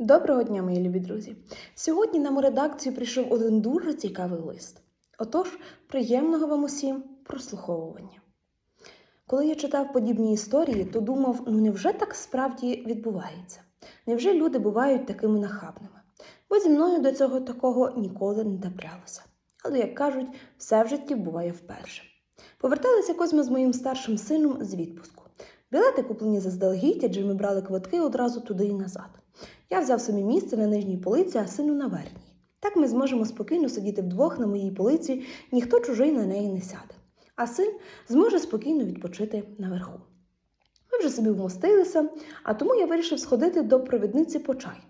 Доброго дня, мої любі друзі! Сьогодні нам у редакцію прийшов один дуже цікавий лист. Отож, приємного вам усім прослуховування. Коли я читав подібні історії, то думав, ну невже так справді відбувається? Невже люди бувають такими нахабними? Бо зі мною до цього такого ніколи не траплялося. Але, як кажуть, все в житті буває вперше. Поверталися якось ми з моїм старшим сином з відпуску. Білети куплені заздалегідь, адже ми брали квитки одразу туди і назад. Я взяв собі місце на нижній полиці, а сину на верхній. Так ми зможемо спокійно сидіти вдвох на моїй полиці, ніхто чужий на неї не сяде. А син зможе спокійно відпочити наверху. Ми вже собі вмостилися, а тому я вирішив сходити до провідниці по чай.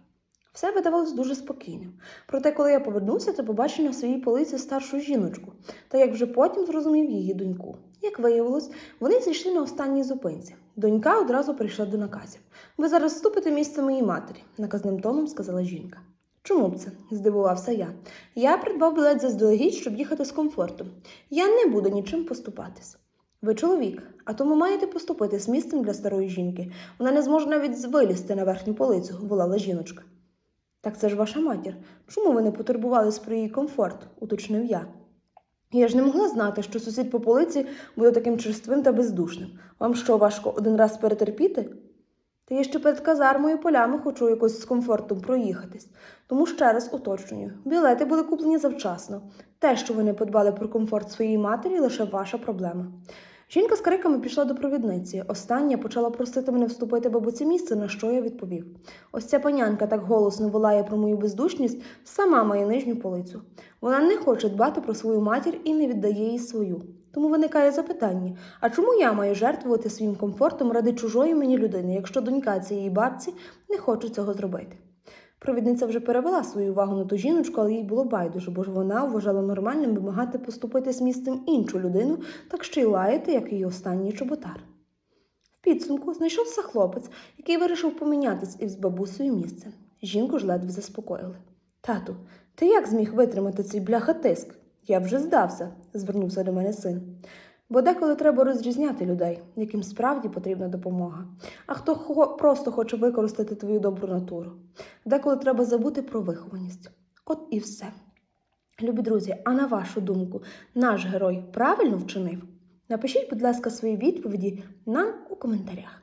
Все видавалось дуже спокійним. Проте, коли я повернувся, то побачив на своїй полиці старшу жіночку, та як вже потім зрозумів її доньку. Як виявилось, вони зійшли на останній зупинці. Донька одразу прийшла до наказів. Ви зараз вступите місце моїй матері, наказним тоном сказала жінка. Чому б це? здивувався я. Я придбав білет заздалегідь, щоб їхати з комфортом. Я не буду нічим поступатись. Ви чоловік, а тому маєте поступити з місцем для старої жінки. Вона не зможе навіть вилізти на верхню полицю, волала жіночка. Так це ж ваша матір. Чому ви не потурбувались про її комфорт? уточнив я. Я ж не могла знати, що сусід по полиці буде таким черствим та бездушним. Вам що, важко один раз перетерпіти? Та я ще перед казармою полями хочу якось з комфортом проїхатись. Тому ще раз уточнюю. Білети були куплені завчасно. Те, що ви не подбали про комфорт своєї матері, лише ваша проблема. Жінка з криками пішла до провідниці. Остання почала просити мене вступити бабуці місце, на що я відповів. Ось ця панянка так голосно волає про мою бездушність, сама має нижню полицю. Вона не хоче дбати про свою матір і не віддає їй свою. Тому виникає запитання: а чому я маю жертвувати своїм комфортом ради чужої мені людини, якщо донька цієї бабці не хоче цього зробити? Провідниця вже перевела свою увагу на ту жіночку, але їй було байдуже, бо ж вона вважала нормальним вимагати поступити з місцем іншу людину, так ще й лаяти, як її останній чоботар. В підсумку знайшовся хлопець, який вирішив помінятись із бабусею місцем. Жінку ж ледве заспокоїли. Тату, ти як зміг витримати цей бляха тиск? Я вже здався, звернувся до мене син. Бо деколи треба розрізняти людей, яким справді потрібна допомога, а хто просто хоче використати твою добру натуру. Деколи треба забути про вихованість. От і все. Любі друзі, а на вашу думку, наш герой правильно вчинив? Напишіть, будь ласка, свої відповіді нам у коментарях.